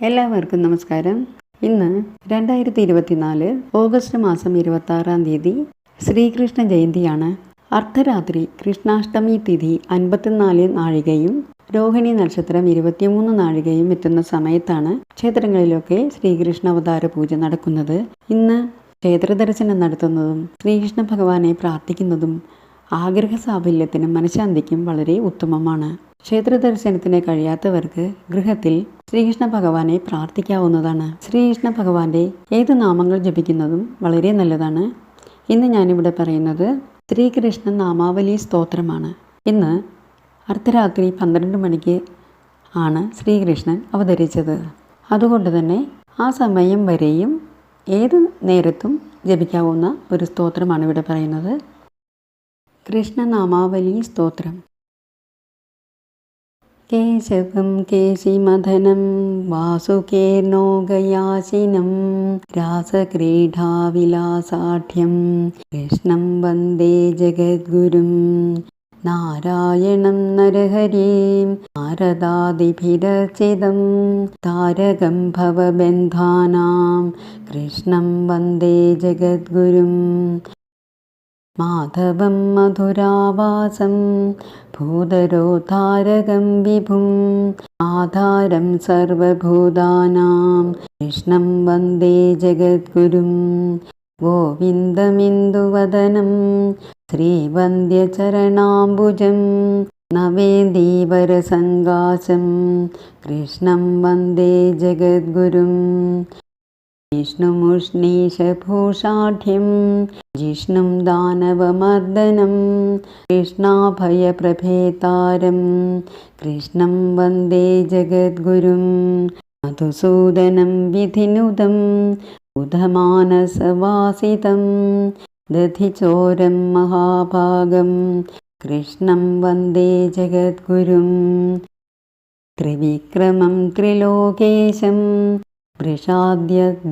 എല്ലാവർക്കും നമസ്കാരം. ഇന്ന് രണ്ടായിരത്തി ഇരുപത്തിനാല് ഓഗസ്റ്റ് മാസം ഇരുപത്തി ആറാം തീയതി ശ്രീകൃഷ്ണ ജയന്തിയാണ്. അർദ്ധരാത്രി കൃഷ്ണാഷ്ടമി തിഥി അൻപത്തിനാല് നാഴികയും രോഹിണി നക്ഷത്രം ഇരുപത്തിമൂന്ന് നാഴികയും എത്തുന്ന സമയത്താണ് ക്ഷേത്രങ്ങളിലൊക്കെ ശ്രീകൃഷ്ണ അവതാര പൂജ നടക്കുന്നത്. ഇന്ന് ക്ഷേത്ര ദർശനം നടത്തുന്നതും ശ്രീകൃഷ്ണ ഭഗവാനെ പ്രാർത്ഥിക്കുന്നതും ആഗ്രഹ സാഫല്യത്തിനും മനഃശാന്തിക്കും വളരെ ഉത്തമമാണ്. ക്ഷേത്ര ദർശനത്തിന് കഴിയാത്തവർക്ക് ഗൃഹത്തിൽ ശ്രീകൃഷ്ണ ഭഗവാനെ പ്രാർത്ഥിക്കാവുന്നതാണ്. ശ്രീകൃഷ്ണ ഭഗവാന്റെ ഏത് നാമങ്ങൾ ജപിക്കുന്നതും വളരെ നല്ലതാണ്. ഇന്ന് ഞാനിവിടെ പറയുന്നത് ശ്രീകൃഷ്ണ നാമാവലി സ്തോത്രമാണ്. ഇന്ന് അർദ്ധരാത്രി പന്ത്രണ്ട് മണിക്ക് ആണ് ശ്രീകൃഷ്ണൻ അവതരിച്ചത്. അതുകൊണ്ട് തന്നെ ആ സമയം വരെയും ഏത് നേരത്തും ജപിക്കാവുന്ന ഒരു സ്തോത്രമാണ് ഇവിടെ പറയുന്നത്. कृष्णनामावलीस्तोत्रम् केशवं केशिमथनं वासुके नोगयाशिनं रासक्रीडाविलासाढ्यं कृष्णं वन्दे जगद्गुरुं नारायणं नरहरिं नारदादिभिरचिदं तारकं भवबन्धानां कृष्णं वन्दे जगद्गुरुम् माधवं मधुरावासं भूधरोद्धारकं विभुम् आधारं सर्वभूतानां कृष्णं वन्दे जगद्गुरुं गोविन्दमिन्दुवदनं श्रीवन्द्यचरणाम्बुजं नवेन्दीवरसङ्गासं कृष्णं वन्दे जगद्गुरुम् विष्णुमुष्णीशभूषाढ्यं जिष्णुं दानवमर्दनं कृष्णाभयप्रभेतारं कृष्णं वन्दे जगद्गुरुं मधुसूदनं विधिनुदम् उधमानसवासितं दधिचोरं महाभागं कृष्णं वन्दे जगद्गुरुं त्रिविक्रमं त्रिलोकेशम् വൃഷാദ്യദിജൈർനുദം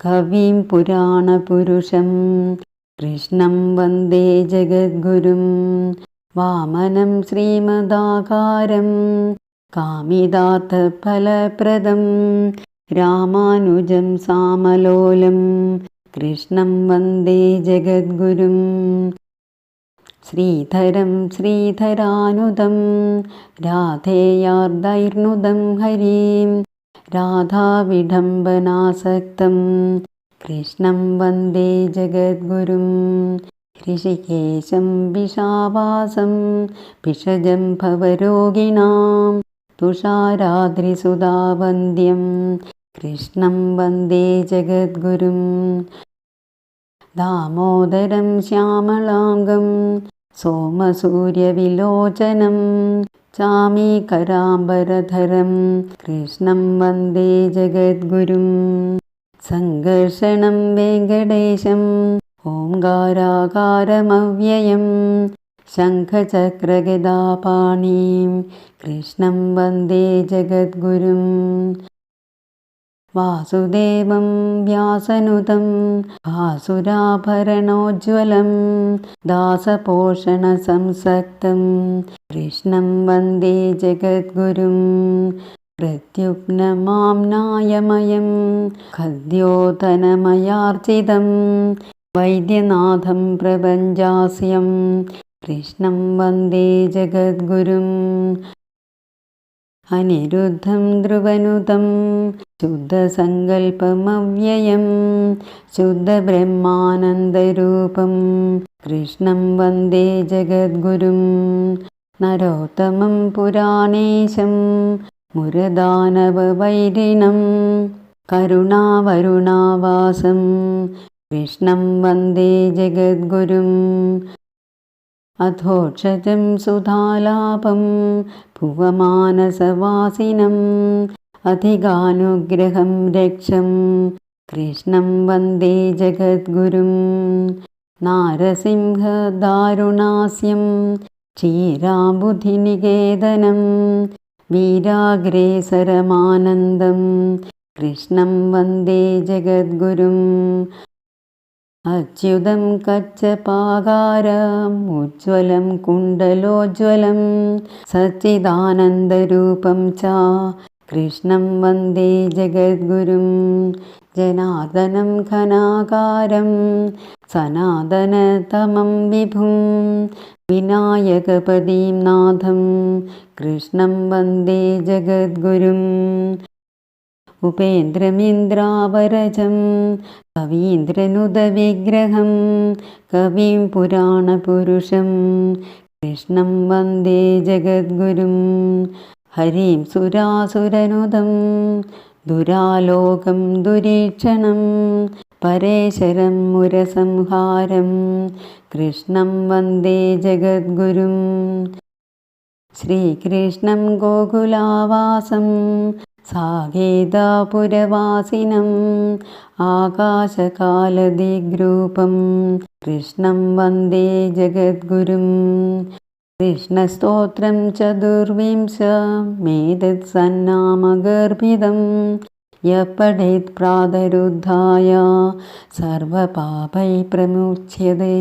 കവിം പുരാണപുരുഷം കൃഷ്ണം വന്ദേ ജഗദ്ഗുരും വാമനം ശ്രീമദാകാരം കാമിതാർത്ഥഫലപ്രദം രാമാനുജം സാമലോലം കൃഷ്ണം വന്ദേ ജഗദ്ഗുരും श्रीधरं श्रीधरानुदं राधेयार्दैर्नुदं हरिं राधाविडम्बनासक्तं कृष्णं वन्दे जगद्गुरुं कृषिकेशं विषावासंषजं भवरोगिणां तुषाराद्रिसुधावन्द्यं कृष्णं वन्दे जगद्गुरुम् ദാമോദരം ശ്യാമളാംഗം सोमसूर्यविलोचनं चामीकराम्बरधरं कृष्णं वन्दे जगद्गुरुं सङ्घर्षणं वेङ्कटेशम् ओङ्गाराकारमव्ययं शङ्खचक्रगदापाणिं कृष्णं वन्दे जगद्गुरुम् വാസുദേവം വ്യാസനുതം ഭാസുരാഭരണോജ്വലം ദാസപോഷണസംസക്തം കൃഷ്ണം വന്ദേ ജഗദ്ഗുരും പ്രത്യുപ്നമാംനായമയം ഖദ്യോധനമയാർജിതം വൈദ്യനാഥം പ്രപഞ്ചാസ്യം കൃഷ്ണം വന്ദേ ജഗദ്ഗുരും അനിരുദ്ധം ധ്രുവനുതം शुद्धसङ्कल्पमव्ययं शुद्धब्रह्मानन्दरूपं कृष्णं वन्दे जगद्गुरुं नरोत्तमं पुराणेशं मुरदानववैरिणं करुणावरुणावासं कृष्णं वन्दे जगद्गुरुम् अथोक्षजं सुधालापं पुवमानसवासिनम् अधिगानुग्रहं रक्षं कृष्णं वन्दे जगद्गुरुं नारसिंहदारुणास्यं क्षीराबुधिनिवेदनं वीराग्रेसरमानन्दं कृष्णं वन्दे जगद्गुरुम्। अच्युतं कच्छपाकार उज्ज्वलं कुण्डलोज्ज्वलं सच्चिदानन्दरूपं च कृष्णं वन्दे जगद्गुरुं जनार्दनं घनाकारं सनातनतमं विभुं विनायकपदीं नाथं कृष्णं वन्दे जगद्गुरुम् उपेन्द्रमिन्द्रावरजं कवीन्द्रनुदविग्रहं कविं पुराणपुरुषं कृष्णं वन्दे जगद्गुरुं हरिं सुरासुरनुदं दुरालोकं दुरीक्षणं परेशरं मुरसंहारं कृष्णं वन्दे जगद्गुरुं। श्रीकृष्णं गोकुलावासं साकेतापुरवासिनम् आकाशकालदिग्रूपं कृष्णं वन्दे കൃഷ്ണസ്തോത്രം ചതുർവിംശ മേതത് സന്നാമഗർഭിതം യപഠേത് പ്രാതരുദ്ധായ സർവപാപൈ പ്രമുച്യതേ